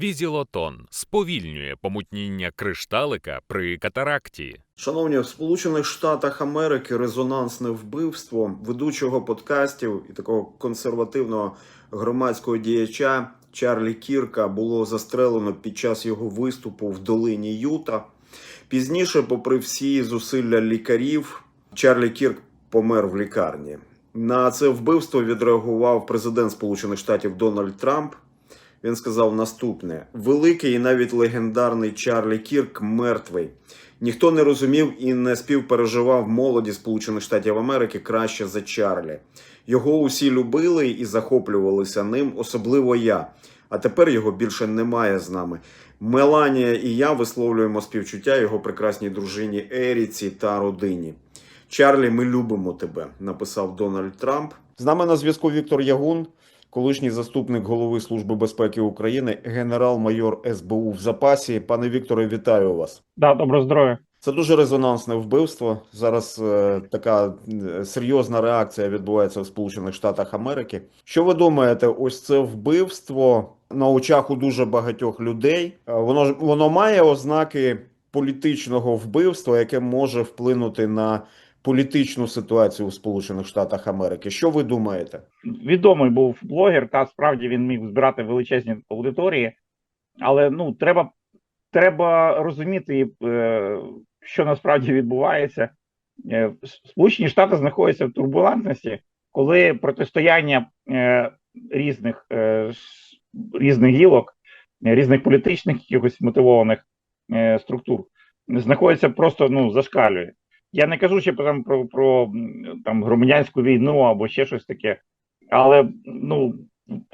Візілотон сповільнює помутніння кришталика при катаракті. Шановні, в Сполучених Штатах Америки резонансне вбивство ведучого подкастів і такого консервативного громадського діяча Чарлі Кірка було застрелено під час його виступу в долині Юта. Пізніше, попри всі зусилля лікарів, Чарлі Кірк помер в лікарні. На це вбивство відреагував президент Сполучених Штатів Дональд Трамп. Він сказав наступне: великий і навіть легендарний Чарлі Кірк мертвий. Ніхто не розумів і не співпереживав молоді Сполучених Штатів Америки краще за Чарлі. Його усі любили і захоплювалися ним, особливо я. А тепер його більше немає з нами. Меланія і я висловлюємо співчуття його прекрасній дружині Еріці та родині. Чарлі, ми любимо тебе, написав Дональд Трамп. З нами на зв'язку Віктор Ягун, колишній заступник голови Служби безпеки України, генерал-майор СБУ в запасі. Пане Вікторе, вітаю вас. Да, добро здоров'я. Це дуже резонансне вбивство. Зараз е, така е, серйозна реакція відбувається в Сполучених Штатах Америки. Що ви думаєте, ось це вбивство на очах у дуже багатьох людей? е, Воно воно має ознаки політичного вбивства, яке може вплинути на політичну ситуацію у Сполучених Штатах Америки. Що ви думаєте? Відомий був блогер, та справді він міг збирати величезні аудиторії, але ну треба, треба розуміти, е, що насправді відбувається. Е, Сполучені Штати знаходяться в турбулентності, коли протистояння е, різних, різних гілок, різних політичних якихось мотивованих структур знаходиться просто ну зашкалює. Я не кажу ще там про, про там громадянську війну або ще щось таке, але ну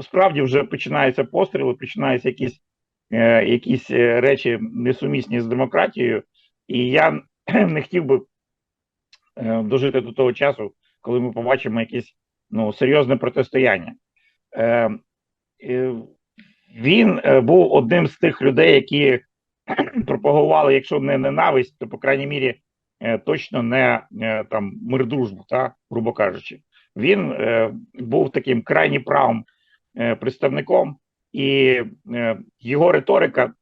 справді вже починаються постріли, починаються якісь, е, якісь е, речі несумісні з демократією, і я не хотів би е, дожити до того часу, коли ми побачимо якесь ну, серйозне протистояння. Е, е, він е, був одним з тих людей, які пропагували, якщо не ненависть, то по крайній мірі точно не е, там мир дружбу, та грубо кажучи, він е, був таким крайні правим е, представником, і е, його риторика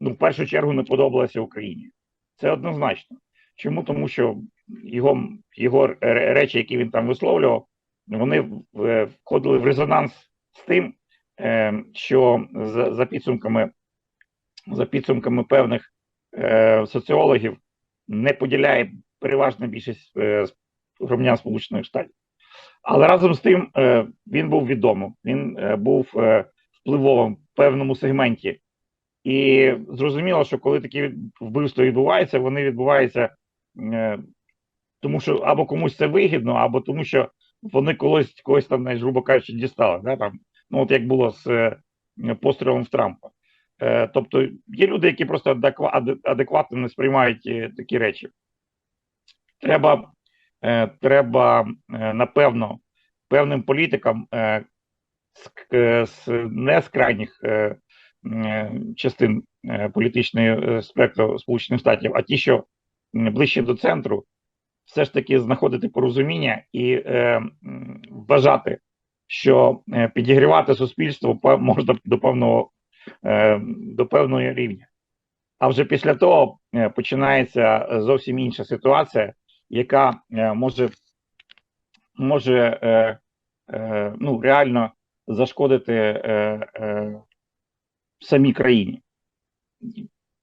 ну, в першу чергу не подобалася Україні. Це однозначно. Чому? Тому що його, його речі, які він там висловлював, вони е, входили в резонанс з тим, е, що за, за підсумками за підсумками певних е, соціологів не поділяє переважна більшість е, громадян Сполучених Штатів. Але разом з тим е, він був відомим, він е, був впливовим в певному сегменті. І зрозуміло, що коли такі вбивства відбуваються, вони відбуваються тому, що або комусь це вигідно, або тому, що вони колись когось там, грубо кажучи, дістали. Да, там, ну, от як було з пострілом в Трампа. Е, тобто є люди, які просто адеква- адекватно не сприймають е, такі речі. Треба, е, треба напевно, певним політикам з, не з крайніх частин політичної спектру Сполучених Штатів, а ті, що ближче до центру, все ж таки знаходити порозуміння і вважати, що підігрівати суспільство можна до певного до певного рівня. А вже після того е, починається зовсім інша ситуація, яка е, може, може е, е, ну, реально зашкодити е, е, самій країні.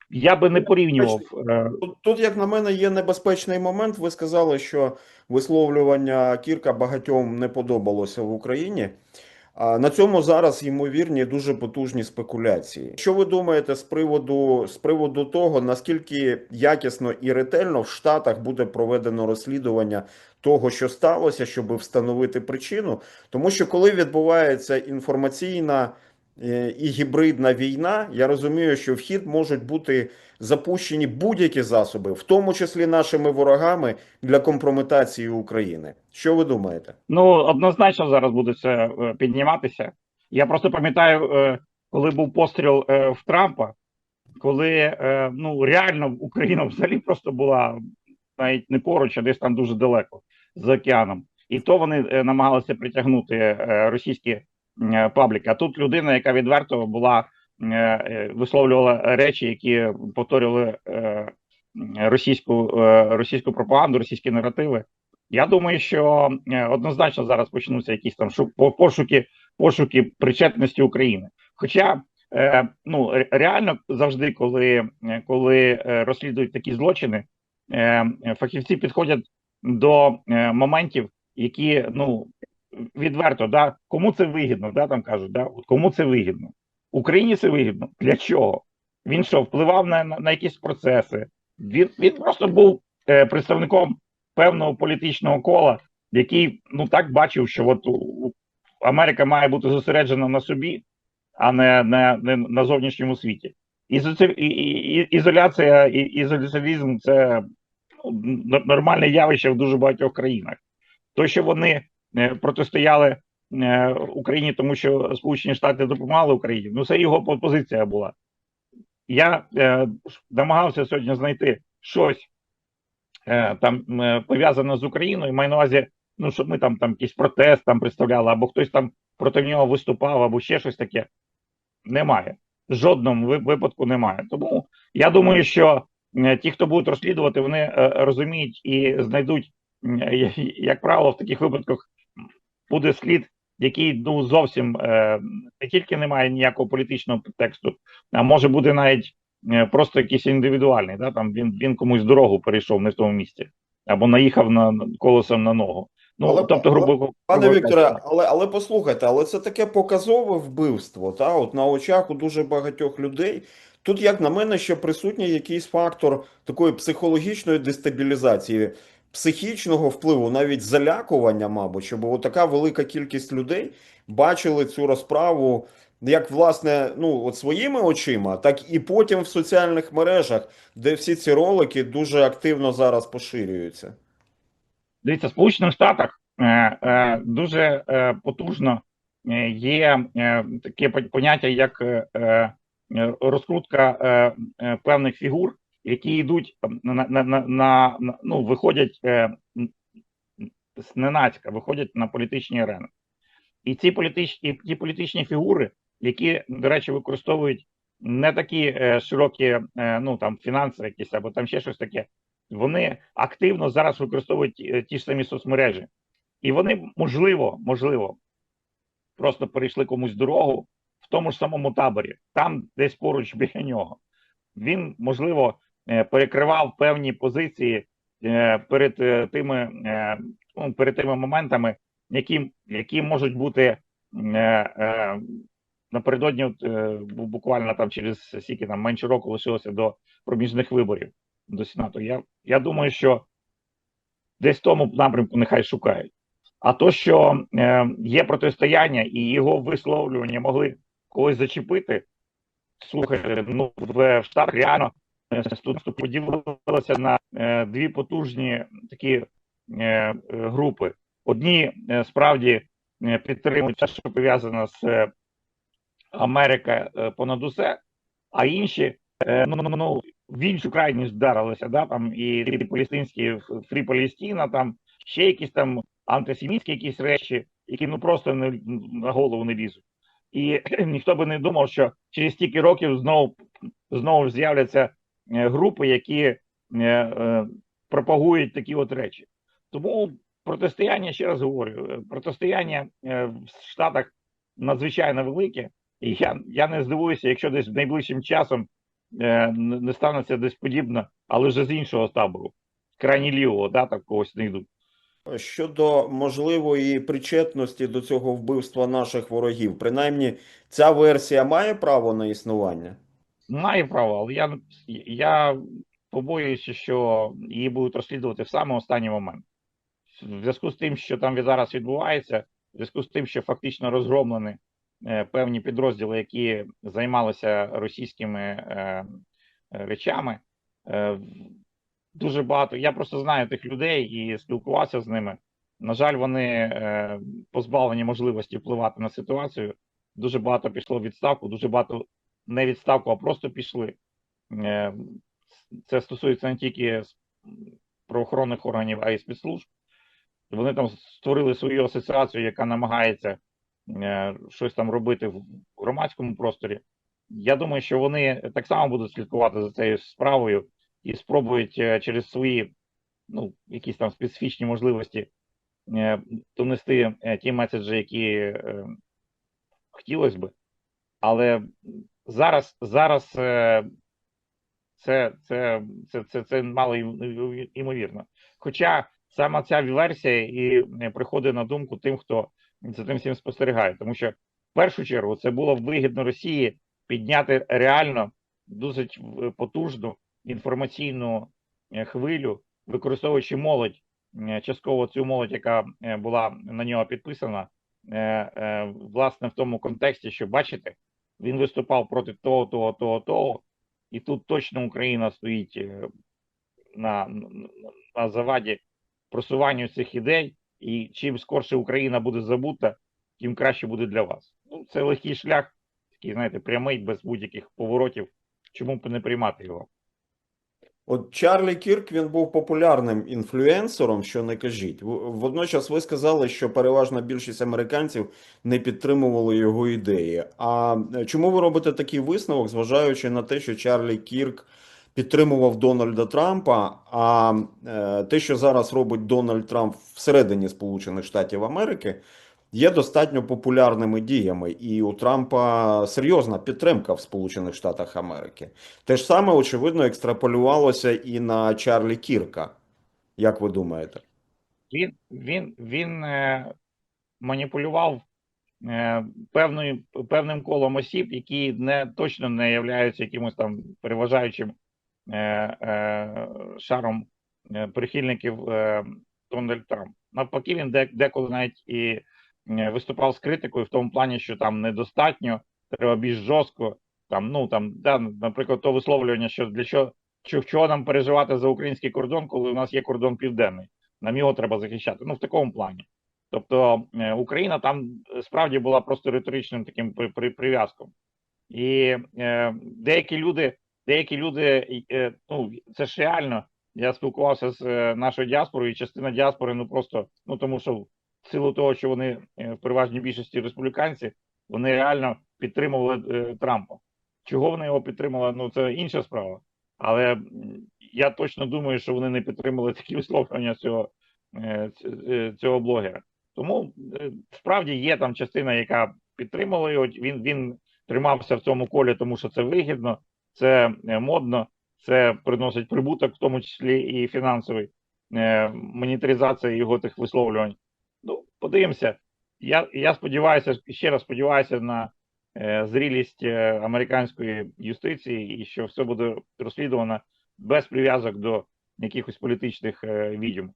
Я би не порівнював. е, Тут, тут, як на мене, є небезпечний момент. Ви сказали, що висловлювання Кірка багатьом не подобалося в Україні. На цьому зараз ймовірні дуже потужні спекуляції. Що ви думаєте з приводу з приводу того, наскільки якісно і ретельно в Штатах буде проведено розслідування того, що сталося, щоб встановити причину? Тому що коли відбувається інформаційна і гібридна війна, я розумію, що в хід можуть бути запущені будь-які засоби, в тому числі нашими ворогами, для компрометації України. Що ви думаєте? Ну, однозначно зараз буде це е, підніматися. Я просто пам'ятаю, е, коли був постріл е, в Трампа, коли е, ну реально Україна взагалі просто була навіть не поруч, а десь там дуже далеко за океаном. І то вони е, намагалися притягнути е, російські е, пабліки. А тут людина, яка відверто була е, е, висловлювала речі, які повторювали російську, російську пропаганду, російські наративи. Я думаю, що однозначно зараз почнуться якісь там шу- пошуки, пошуки причетності України. Хоча ну реально завжди, коли, коли розслідують такі злочини, фахівці підходять до моментів, які ну відверто, да, кому це вигідно, да, там кажуть, да, кому це вигідно. Україні це вигідно. Для чого? Він що, впливав на, на, на якісь процеси? Він, він просто був е, представником певного політичного кола, який ну так бачив, що от Америка має бути зосереджена на собі, а не, не, не на зовнішньому світі. Ізоляція і ізоляціонізм це ну, нормальне явище в дуже багатьох країнах. То, що вони протистояли е, Україні, тому що Сполучені Штати допомагали Україні, ну це його позиція була. Я е, намагався сьогодні знайти щось е, там е, пов'язане з Україною. Маю на увазі, ну щоб ми там, там якийсь протест там представляли, або хтось там проти нього виступав, або ще щось таке. Немає. Жодному випадку немає. Тому я думаю, що е, ті, хто будуть розслідувати, вони е, розуміють і знайдуть, як правило, в таких випадках буде слід, який ну зовсім е, не тільки не має ніякого політичного тексту, а може буде навіть е, просто якийсь індивідуальний. Да? Там він, він комусь дорогу перейшов не в тому місці, або наїхав на на- колесом на ногу. Ну Але- тобто, грубо Пане грубо Вікторе, але, але послухайте, але це таке показове вбивство, та от на очах у дуже багатьох людей. Тут, як на мене, ще присутній якийсь фактор такої психологічної дестабілізації, психічного впливу, навіть залякування, мабуть, щоб така велика кількість людей бачили цю розправу як власне ну от своїми очима, так і потім в соціальних мережах, де всі ці ролики дуже активно зараз поширюються. Дивіться, Сполучених Штатах е, е, дуже е, потужно е, є е, таке пон- поняття, як е, е, розкрутка е, е, певних фігур, які йдуть на, на, на, на, ну, виходять е, м, зненацька, виходять на політичні арени. І ці політичні, ті політичні фігури, які, до речі, використовують не такі е, широкі е, ну, там, фінанси якісь або там ще щось таке, вони активно зараз використовують е, ті ж самі соцмережі. І вони, можливо, можливо, просто перейшли комусь дорогу в тому ж самому таборі, там десь поруч біля нього. Він, можливо, перекривав певні позиції е, перед е, тими, е, ну, перед тими моментами, які, які можуть бути е, е, напередодні, е, буквально там через скільки там менше року лишилося до проміжних виборів до Сенату. Я, я думаю, що десь в тому напрямку нехай шукають. А то, що е, є протистояння і його висловлювання могли когось зачепити, слухайте, ну в, Штатах реально е, тут поділилося на е, дві потужні такі е, е, групи. Одні справді підтримують те, що пов'язано з Америка понад усе, а інші ну, ну, ну, в іншу крайність вдарилися, да, там і Палестинські Фрі Палестіна, там ще якісь там антисемітські якісь речі, які ну просто не, на голову не лізуть. І ніхто би не думав, що через стільки років знову знову з'являться групи, які е, е, пропагують такі от речі. Тому протистояння, ще раз говорю, е, протистояння е, в Штатах надзвичайно велике. І я, я не здивуюся, якщо десь найближчим часом е, не станеться десь подібно, але вже з іншого табору, крайні лівого, да, так когось не йдуть. Щодо можливої причетності до цього вбивства наших ворогів, принаймні ця версія має право на існування? Має право, але я, я побоююся, що її будуть розслідувати в саме останній момент. В зв'язку з тим, що там зараз відбувається, в зв'язку з тим, що фактично розгромлені е, певні підрозділи, які займалися російськими е, е, речами, дуже багато. Я просто знаю тих людей і спілкувався з ними. На жаль, вони позбавлені можливості впливати на ситуацію. Дуже багато пішло в відставку, дуже багато не відставку, а просто пішли. Е, Це стосується не тільки правоохоронних органів, а й спецслужб. Вони там створили свою асоціацію, яка намагається е, щось там робити в громадському просторі. Я думаю, що вони так само будуть слідкувати за цією справою і спробують е, через свої ну, якісь там специфічні можливості донести ті меседжі, які хотілося би. Але зараз, зараз е, це, це, це, це, це мало ім- імовірно. Хоча саме ця версія і е, приходить на думку тим, хто за тим всім спостерігає, тому що в першу чергу це було вигідно Росії підняти реально досить е, потужну інформаційну е, хвилю, використовуючи молодь, частково цю молодь, яка була на нього підписана, власне, в тому контексті, що бачите, він виступав проти того, того, того, того, і тут точно Україна стоїть е, на, на, на заваді просуванню цих ідей, і чим скорше Україна буде забута, тим краще буде для вас. Ну, це легкий шлях, такий, знаєте, прямий, без будь-яких поворотів. Чому б не приймати його? От Чарлі Кірк він був популярним інфлюенсером, що не кажіть. Водночас ви сказали, що переважна більшість американців не підтримували його ідеї. А е, чому ви робите такий висновок, зважаючи на те, що Чарлі Кірк підтримував Дональда Трампа, а е, те, що зараз робить Дональд Трамп всередині Сполучених Штатів Америки, є достатньо популярними діями, і у Трампа серйозна підтримка в Сполучених Штатах Америки. Те ж саме, очевидно, екстраполювалося і на Чарлі Кірка. Як ви думаєте? Він, він, він е, маніпулював е, певною, певним колом осіб, які не точно не являються якимось там переважаючим е, е, шаром е, прихильників е, Дональда Трампа. Навпаки, він де, деколи навіть і виступав з критикою в тому плані, що там недостатньо, треба більш жорстко. Там, ну там, да, наприклад, то висловлювання, що для чого, чого, нам переживати за український кордон, коли у нас є кордон південний. Нам його треба захищати. Ну, в такому плані. Тобто е, Україна там е, справді була просто риторичним таким при, при, прив'язком. І е, деякі люди, деякі люди, е, ну це ж реально. Я спілкувався з е, нашою діаспорою, і частина діаспори, ну просто ну тому, що в силу того, що вони е, в переважній більшості республіканці, вони реально підтримували е, Трампа. Чого вони його підтримали? Ну це інша справа. Але я точно думаю, що вони не підтримали такі висловлювання цього, е, цього блогера. Тому справді є там частина, яка підтримала його. Він, він тримався в цьому колі, тому що це вигідно, це модно, це приносить прибуток, в тому числі і фінансовий, монетаризація його тих висловлювань. Подивимося. Я, я сподіваюся, ще раз сподіваюся на е, зрілість е, американської юстиції і що все буде розслідувано без прив'язок до якихось політичних е, відьом.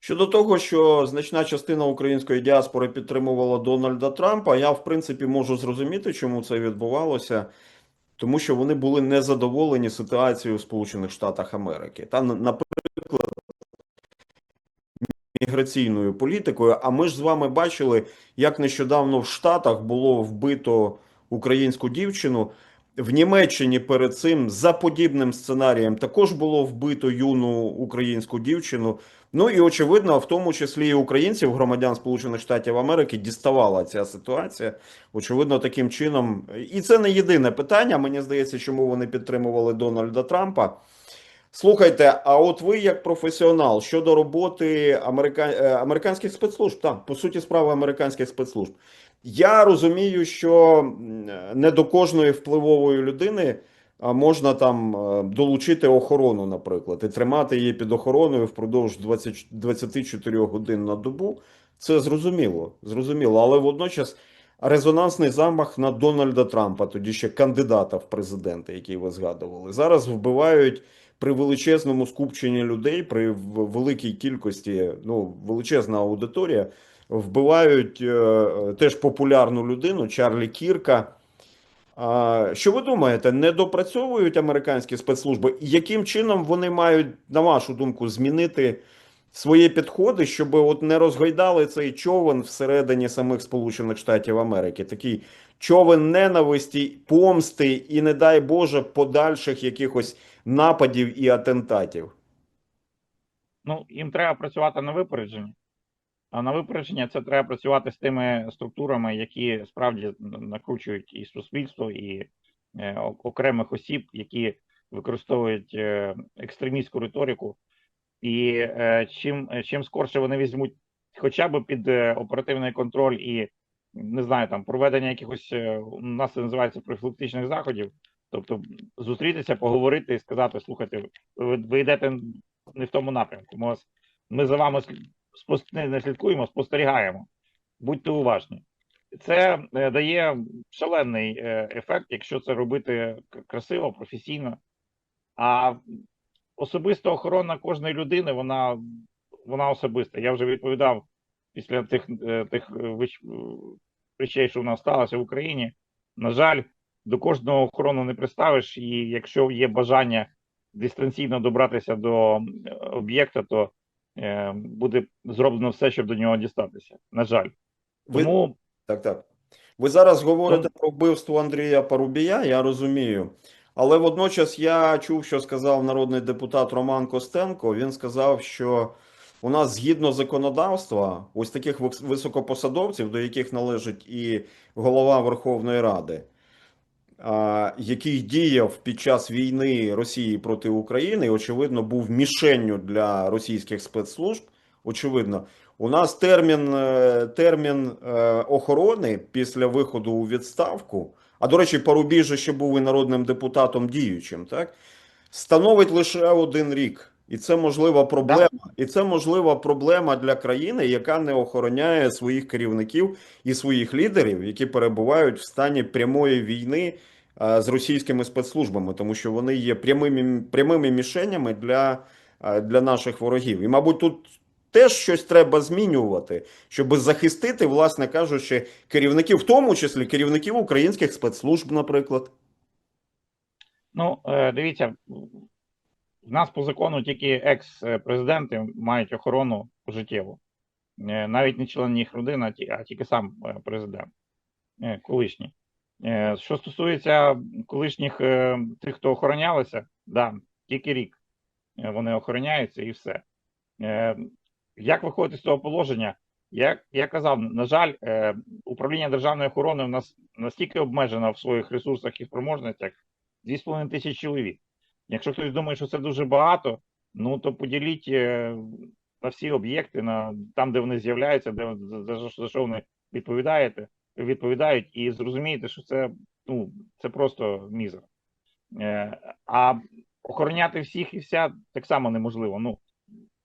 Щодо того, що значна частина української діаспори підтримувала Дональда Трампа, я в принципі можу зрозуміти, чому це відбувалося, тому що вони були незадоволені ситуацією в Сполучених Штатах Америки. Та, на- наприклад, міграційною політикою. А ми ж з вами бачили, як нещодавно в Штатах було вбито українську дівчину. В Німеччині перед цим за подібним сценарієм також було вбито юну українську дівчину. Ну і очевидно, в тому числі і українців, громадян Сполучених Штатів Америки, діставала ця ситуація. Очевидно, таким чином, і це не єдине питання. Мені здається, чому вони підтримували Дональда Трампа. Слухайте, а от ви як професіонал щодо роботи америка... е, американських спецслужб, так, по суті, справи американських спецслужб. Я розумію, що не до кожної впливової людини можна там е, долучити охорону, наприклад, і тримати її під охороною впродовж 20, 24 годин на добу. Це зрозуміло, зрозуміло, але водночас резонансний замах на Дональда Трампа, тоді ще кандидата в президенти, який ви згадували, зараз вбивають при величезному скупченні людей, при великій кількості, ну величезна аудиторія, вбивають е, теж популярну людину Чарлі Кірка. Що ви думаєте, не допрацьовують американські спецслужби? Яким чином вони мають, на вашу думку, змінити свої підходи, щоб от не розгойдали цей човен всередині самих Сполучених Штатів Америки? Такий човен ненависті, помсти і, не дай Боже, подальших якихось нападів і атентатів. Ну, їм треба працювати на випередження. А на випередження це треба працювати з тими структурами, які справді накручують і суспільство, і е, окремих осіб, які використовують е, екстремістську риторику. І е, чим, чим скорше вони візьмуть хоча б під оперативний контроль і не знаю, там проведення якихось у нас це називається профілактичних заходів, тобто зустрітися, поговорити і сказати: слухайте, ви, ви йдете не в тому напрямку. Ми, вас, ми за вами слід- спос- не, слідкуємо, спостерігаємо. Будьте уважні. Це е, дає шалений е, ефект, якщо це робити красиво, професійно. А особиста охорона кожної людини, вона, вона особиста. Я вже відповідав після тих, е, тих речей, що в нас сталося в Україні. На жаль, до кожного охорону не приставиш, і якщо є бажання дистанційно добратися до об'єкта, то е, буде зроблено все, щоб до нього дістатися. На жаль. Ви, Тому так, так. Ви зараз говорите про вбивство Андрія Парубія, я розумію. Але водночас я чув, що сказав народний депутат Роман Костенко. Він сказав, що у нас згідно законодавства, ось таких високопосадовців, до яких належить і голова Верховної Ради, який діяв під час війни Росії проти України, очевидно, був мішенню для російських спецслужб. Очевидно, у нас термін, е, термін е, охорони після виходу у відставку. А до речі, Парубій же ще був і народним депутатом діючим, так? Становить лише один рік. І це можлива проблема. І це можлива проблема для країни, яка не охороняє своїх керівників і своїх лідерів, які перебувають в стані прямої війни е, з російськими спецслужбами, тому що вони є прямими, прямими мішенями для, е, для наших ворогів. І, мабуть, тут теж щось треба змінювати, щоб захистити, власне кажучи, керівників, в тому числі керівників українських спецслужб, наприклад. Ну, е, дивіться, в нас по закону тільки екс-президенти мають охорону пожиттєву. Е, Навіть не член їх родини, а тільки сам е, президент, е, колишній. Що стосується колишніх тих, хто охоронялися, да, тільки рік вони охороняються і все. Як виходити з цього положення? Я, я казав, на жаль, управління державної охорони в нас настільки обмежено в своїх ресурсах і спроможностях 2,5 тисячі чоловік. Якщо хтось думає, що це дуже багато, ну то поділіть е, на всі об'єкти, на там, де вони з'являються, де за, що вони відповідаєте, відповідають, і зрозумієте, що це ну це просто мізер. Е, а охороняти всіх і вся так само неможливо. Ну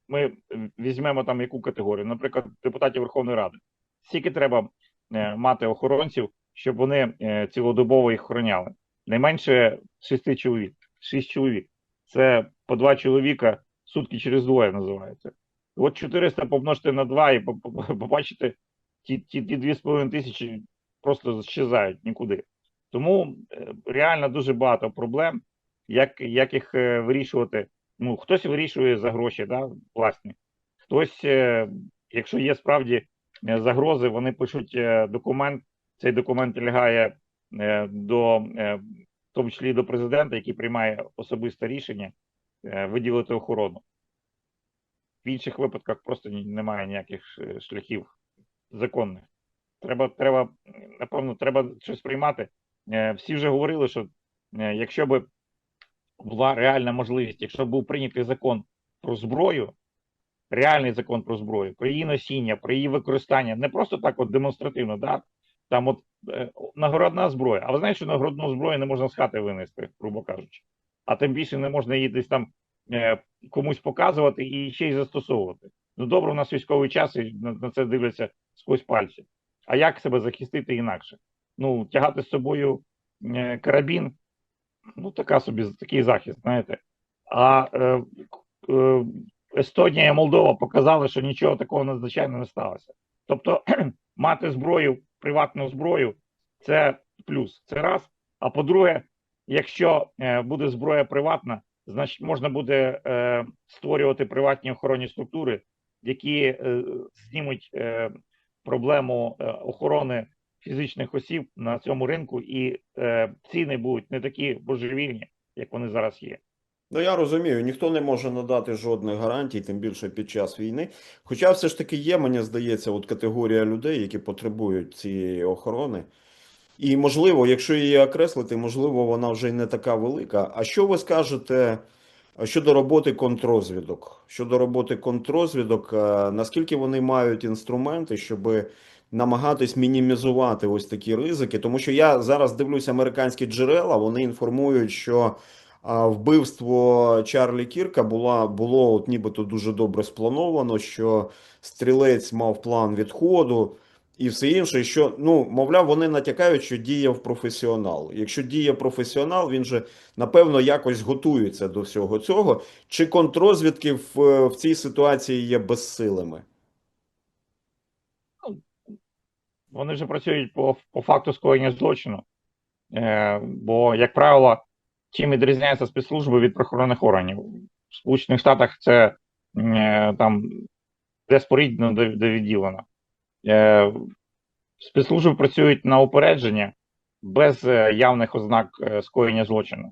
ми візьмемо там яку категорію, наприклад, депутатів Верховної Ради. Скільки треба е, мати охоронців, щоб вони цілодобово їх охороняли? Найменше шести чоловік. Шість чоловік. Це по два чоловіка сутки через двоє називається. От 400 помножити на 2 і по- по- побачите, ті, ті, ті 2,5 тисячі просто щезають нікуди. Тому е, реально дуже багато проблем, як, як їх е, вирішувати. Ну, хтось вирішує за гроші, да, власні. Хтось, е, якщо є справді загрози, вони пишуть документ. Цей документ лягає до, тому числі до президента, який приймає особисте рішення е, виділити охорону. В інших випадках просто немає ніяких шляхів законних. Треба, треба, напевно, треба щось приймати. Е, Всі вже говорили, що е, якщо би була реальна можливість, якщо б був прийнятий закон про зброю, реальний закон про зброю, про її носіння, про її використання, не просто так от демонстративно, да? там от е, нагородна зброя. А ви знаєте, що нагородну зброю не можна з хати винести, грубо кажучи. А тим більше не можна її десь там е, комусь показувати і ще й застосовувати. Ну добре, у нас військовий час і на, на це дивляться сквозь пальці. А як себе захистити інакше? Ну, тягати з собою е, карабін, ну така собі такий захист, знаєте. А е, е, Естонія і Молдова показали, що нічого такого надзвичайно не сталося. Тобто, мати зброю, приватну зброю, це плюс. Це раз. А по-друге, якщо е, буде зброя приватна, значить можна буде е, створювати приватні охоронні структури, які е, знімуть проблему охорони фізичних осіб на цьому ринку, і ціни будуть не такі божевільні, як вони зараз є. Ну, я розумію, ніхто не може надати жодних гарантій, тим більше під час війни. Хоча все ж таки є, мені здається, от категорія людей, які потребують цієї охорони. І можливо, якщо її окреслити, можливо, вона вже й не така велика. А що ви скажете щодо роботи контрозвідок? Щодо роботи контрозвідок, е, наскільки вони мають інструменти, щоб намагатись мінімізувати ось такі ризики? Тому що я зараз дивлюсь американські джерела, вони інформують, що вбивство Чарлі Кірка була, було от нібито дуже добре сплановано, що стрілець мав план відходу і все інше, що ну мовляв, вони натякають, що діяв професіонал. Якщо діє професіонал, він же напевно якось готується до всього цього. Чи контрозвідки в, в цій ситуації є безсилими? Вони вже працюють по, по факту скоєння злочину. Е, бо, як правило, чим відрізняється спецслужби від правоохоронних органів. В Сполучених Штатах це е, там де, де відділено. Е, спецслужби працюють на упередження без е, явних ознак скоєння злочину.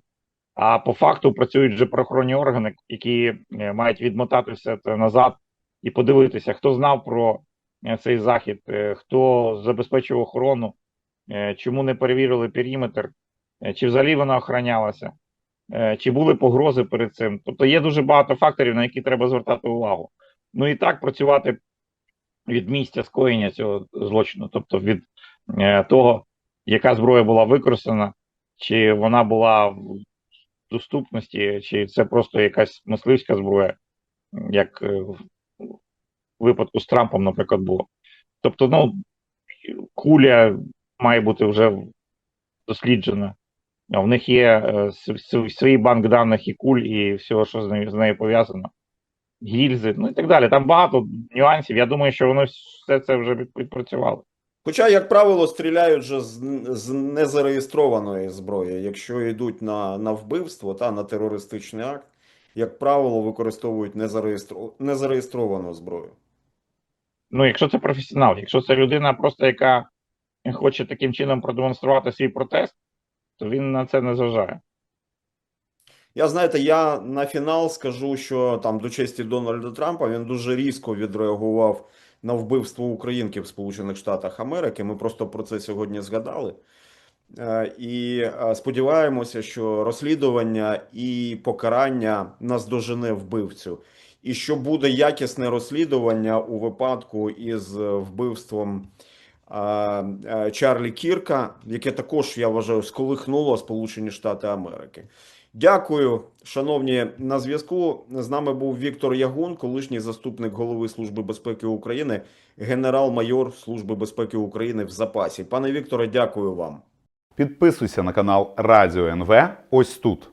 А по факту працюють вже правоохоронні органи, які мають відмотати все це назад і подивитися, хто знав про цей захід, хто забезпечив охорону, чому не перевірили периметр, чи взагалі вона охоронялася, е, чи були погрози перед цим. Тобто є дуже багато факторів, на які треба звертати увагу. Ну і так працювати від місця скоєння цього злочину, тобто від е, того, яка зброя була використана, чи вона була в доступності, чи це просто якась мисливська зброя, як е, в випадку з Трампом, наприклад, було. Тобто, ну, куля має бути вже досліджена. В них є е, свій банк даних і куль, і всього, що з нею, з нею пов'язано. Гільзи, ну і так далі. Там багато нюансів. Я думаю, що вони все це вже від- відпрацювали. Хоча, як правило, стріляють же з, з незареєстрованої зброї. Якщо йдуть на, на вбивство та на терористичний акт, як правило, використовують незареєстро... незареєстровану зброю. Ну, якщо це професіонал, якщо це людина, просто яка хоче таким чином продемонструвати свій протест, то він на це не зважає. Я знаєте, я на фінал скажу, що там до честі Дональда Трампа він дуже різко відреагував на вбивство українки в Сполучених Штатах Америки. Ми просто про це сьогодні згадали. Е, І е, сподіваємося, що розслідування і покарання наздожене вбивцю, і що буде якісне розслідування у випадку із вбивством Чарлі Кірка, яке також я вважаю сколихнуло Сполучені Штати Америки. Дякую, шановні. На зв'язку з нами був Віктор Ягун, колишній заступник голови Служби безпеки України, генерал-майор Служби безпеки України в запасі. Пане Вікторе, дякую вам. Підписуйся на канал Радіо НВ ось тут.